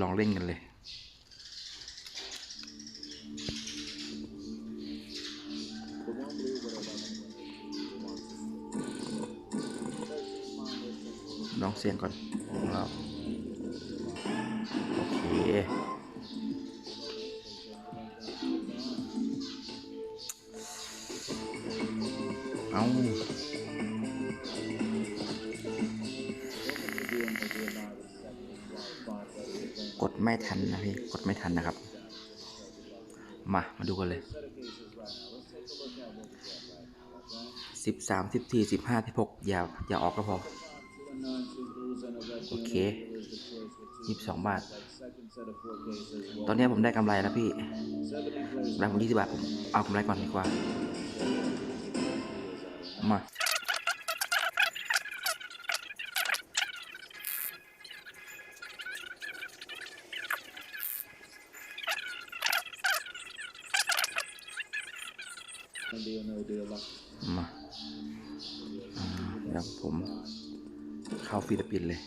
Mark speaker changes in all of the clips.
Speaker 1: ลองเล่นกันเลย ลองเสียงก่อนของเราโอเคเอา ไม่ทันนะพี่กดไม่ทันนะครับ มา มาดูกันเลยสิบสามสิบสี่สิบห้าสิบหกอย่าอย่าออกก็พอ โอเคยี่สิบสองบาท ตอนนี้ผมได้กำไรแล้วพี่กำไรผมยี่สิบบาทผมเอากำไรก่อนดีกว่ามา มาอ่าเดี๋ยวผมเข้าฟิลิปปินส์เลย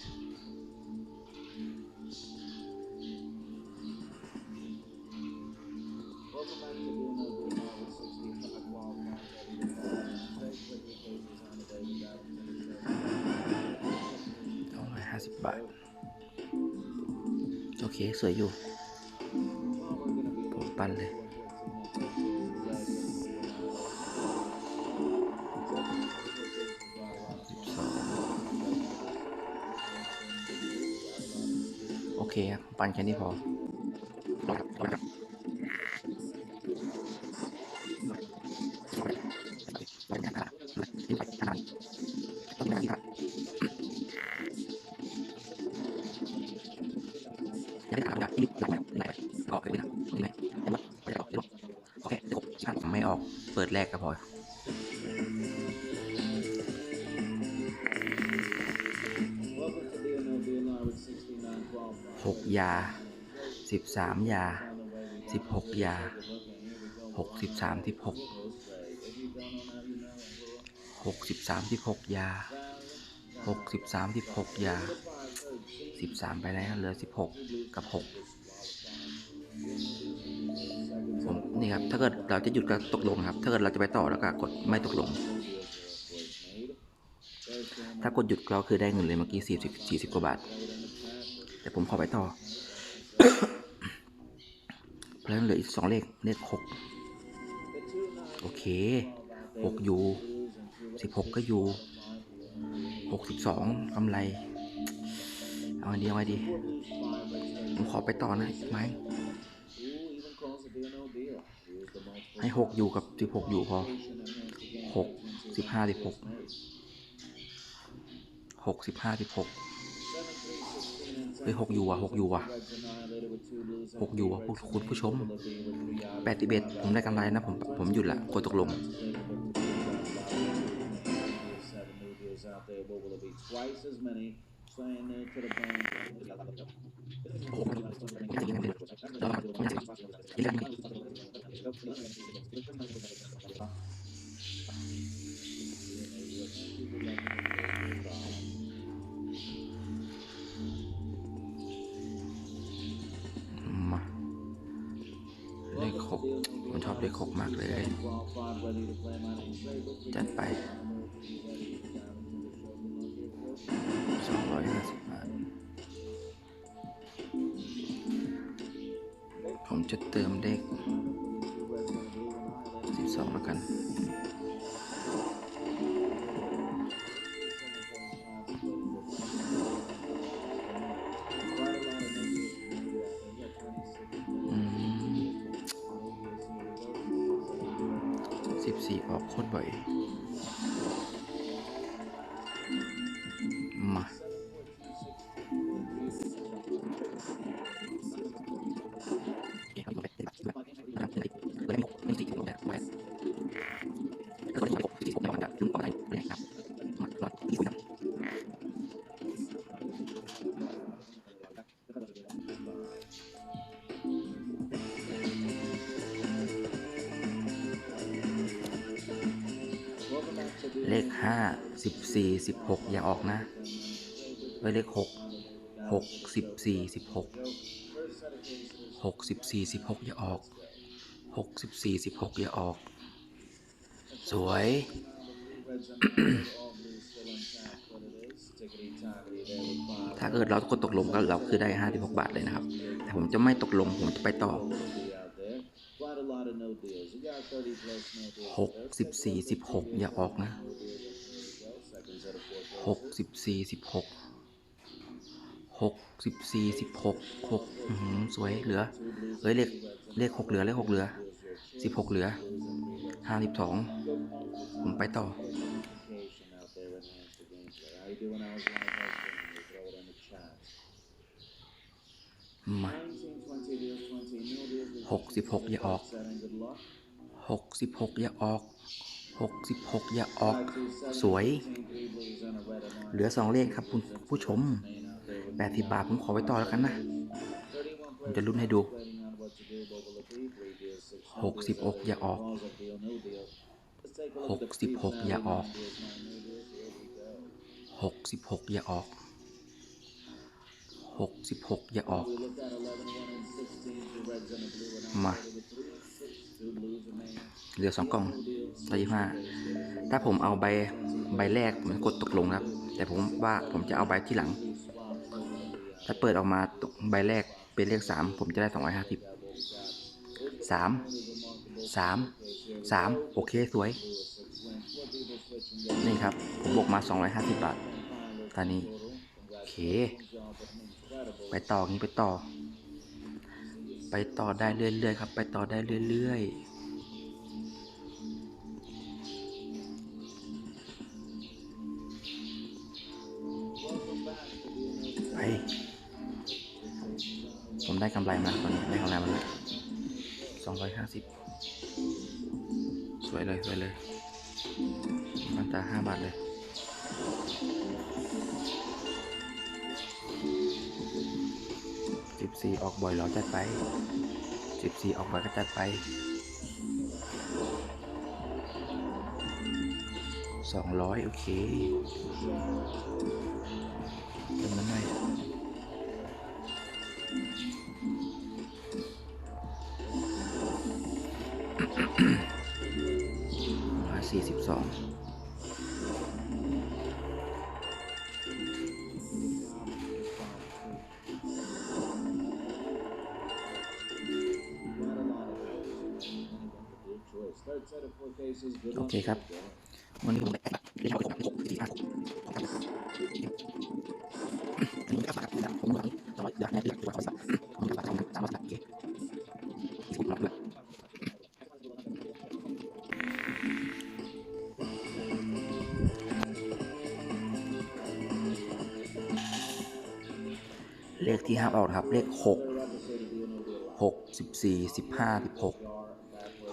Speaker 1: ต้อยห้าสิบบาท โอเค สวยอยู่ ผมปั้นเลย เคครับปั้นแค่นี้พอไม่ออก เปิดแรกก็พอ หกยาสิบสามยาสิบหกยาหกสิบสามสิบหกหกสิบสามสิบหกยาหกสิบสามสิบหกยาสิบสามไปแล้วเหลือสิบหกกับหกผมนี่ครับ ถ้าเกิดเราจะหยุดก็ตกลงครับ ถ้าเกิดเราจะไปต่อแล้วก็กดไม่ตกลง ถ้ากดหยุดก็คือได้เงินเลยเมื่อกี้สี่สิบสี่สิบกว่าบาท แต่ผมขอไปต่อ เพราะฉะนั้นเหลืออีกสองเลขเลขหกโอเคหกอยู่สิบหกก็อยู่หกสิบสองกำไร เอาอันนี้เอาไว้ดี ผมขอไปต่อนะไหมให้หกอยู่กับสิบหกอยู่พอหกสิบห้าสิบหกหกสิบห้าสิบหก เฮ้ยหกอยู่ว่ะหกอยู่ว่ะหกอยู่ว่ะผู้คุณผู้ชมแปดสิบเอ็ดผมได้กำไรนะ ผมผมหยุดละกดตกลงมา ผมชอบเลขหกมากเลย จัดไปสองร้อยห้าสิบบาท ผมจะเติมเลขสิบสองแล้วกัน โคตรบ่อย เลขห้าสิบสี่สิบหกอย่าออกนะ ไว้เลขหกหกสิบสี่สิบหกหกสิบสี่สิบหกอย่าออกหกสิบสี่สิบหกอย่าออก สวย ถ้าเกิดเรากดตกลงก็เราคือได้ห้าสิบหกบาทเลยนะครับ แต่ผมจะไม่ตกลงผมจะไปต่อ หกสิบสี่สิบหกอย่าออกนะหกสิบสี่สิบหกหกสิบสี่สิบหกหกหือสวยเหลือเอ้ยเลขเลขหกเหลือเลขหกเหลือสิบหกเหลือห้าสิบสองผมไปต่อ มาหกสิบหกอย่าออกหกสิบหกอย่าออกหกสิบหกอย่าออกสวย เหลือสองเลขครับคุณผู้ชมแปดสิบบาทผมขอไว้ต่อแล้วกันนะผมจะลุ้นให้ดูหกสิบหกอย่าออกหกสิบหกอย่าออกหกสิบหกอย่าออก หกสิบหกอย่าออก มา เหลือสองกล่องร้อยยี่ห้าถ้าผมเอาใบใบแรกผมกดตกลงครับ แต่ผมว่าผมจะเอาใบที่หลัง ถ้าเปิดออกมาใบแรกเป็นเลขสามผมจะได้สองร้อยห้าสิบสามสามสามโอเคสวย นี่ครับ ผมบวกมาสองร้อยห้าสิบบาท ตอนนี้ เค ไปต่องี้ไปต่อ ไปต่อได้เรื่อยๆครับ ไปต่อได้เรื่อยๆไปผมได้กำไรมาตอนนี้ได้กำไรมาแล้วสองร้อยห้าสิบสวยเลย สวยเลยมันตาห้าบาทเลย 14 ออกบ่อยหรอจัดไป 14 ออกบ่อยก็จัดไป 200 โอเคเติมน้ำหน่อยมา42 โอเคครับ วันนี้ผมได้แปดเรียนเอาไปหกสี่ห้าหกอันนี้ก็ฝากนะครับผมหวังจะว่าอยากให้เรีกตัวเขาสักผมจะฝาทำตามมาสักเคสุดยอดเลยเลขที่ห้ามออกครับ เลขหกหกสิบสี่สิบห้าสิบหก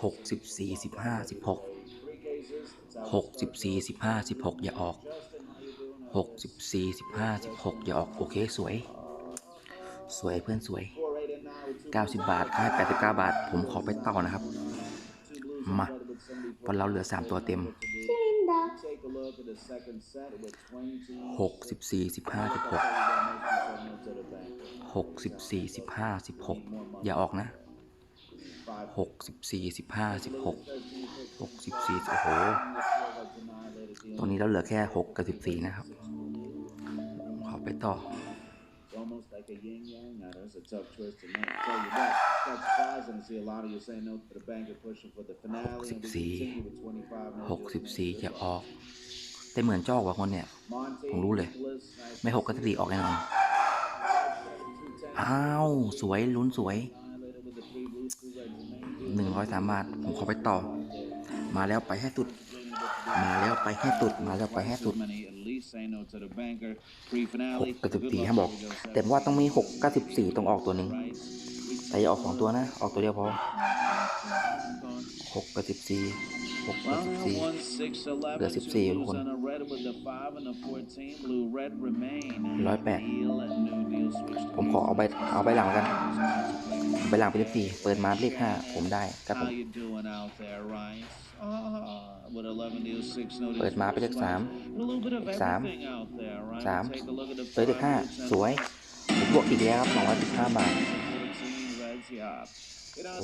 Speaker 1: หกสิบสี่สิบห้าสิบหกหกสิบสี่สิบห้าสิบหกอย่าออกหกสิบสี่สิบห้าสิบหกอย่าออกโอเคสวย สวยเพื่อนสวยเก้าสิบบาทให้แปดสิบเก้าบาท ผมขอไปต่อนะครับ มาพอเราเหลือสามตัวเต็มหกสิบสี่สิบห้าสิบหกหกสิบสี่สิบห้าสิบหกอย่าออกนะ หกสิบสี่สิบห้าสิบหกหกสิบสี่โอ้โห ตรงนี้เราเหลือแค่หกกับสิบสี่นะครับ ขอไปต่อ
Speaker 2: almost like a yin yang. Now that's a tough choice to not tell you that. Quite surprising to see a lot of you saying no to the bank and pushing for the finale. And we continue with 25 no
Speaker 1: หกสิบสี่จะออก แต่เหมือนจอกว่าคนเนี่ย ผมรู้เลย ไม่หกก็สิบสี่ออกแน่นอน อ้าว สวยลุ้นสวย หนึ่งร้อยสามบาทผมขอไปต่อ มาแล้วไปให้สุด มาแล้วไปให้สุด มาแล้วไปให้สุดหกกับสิบสี่ห้าบอก แต่ว่าต้องมีหกกับสิบสี่ต้องออกตัวหนึ่งแต่อย่าออกสองตัวนะ ออกตัวเดียวพอหกกับสิบสี่หกกับสิบสี่เหลือ14ทุกคนร้อยแปดผมขอเอาใบเอาใบหลังกัน ใบหลังเป็นเลขสี่เปิดมาเลขห้าผมได้ครับผมเปิดมาเป็นเลขสามสามสามเปิดเลขห้าสวย
Speaker 2: บวกอีกแล้วครับ215บาท
Speaker 1: Reds, yeah. It honestly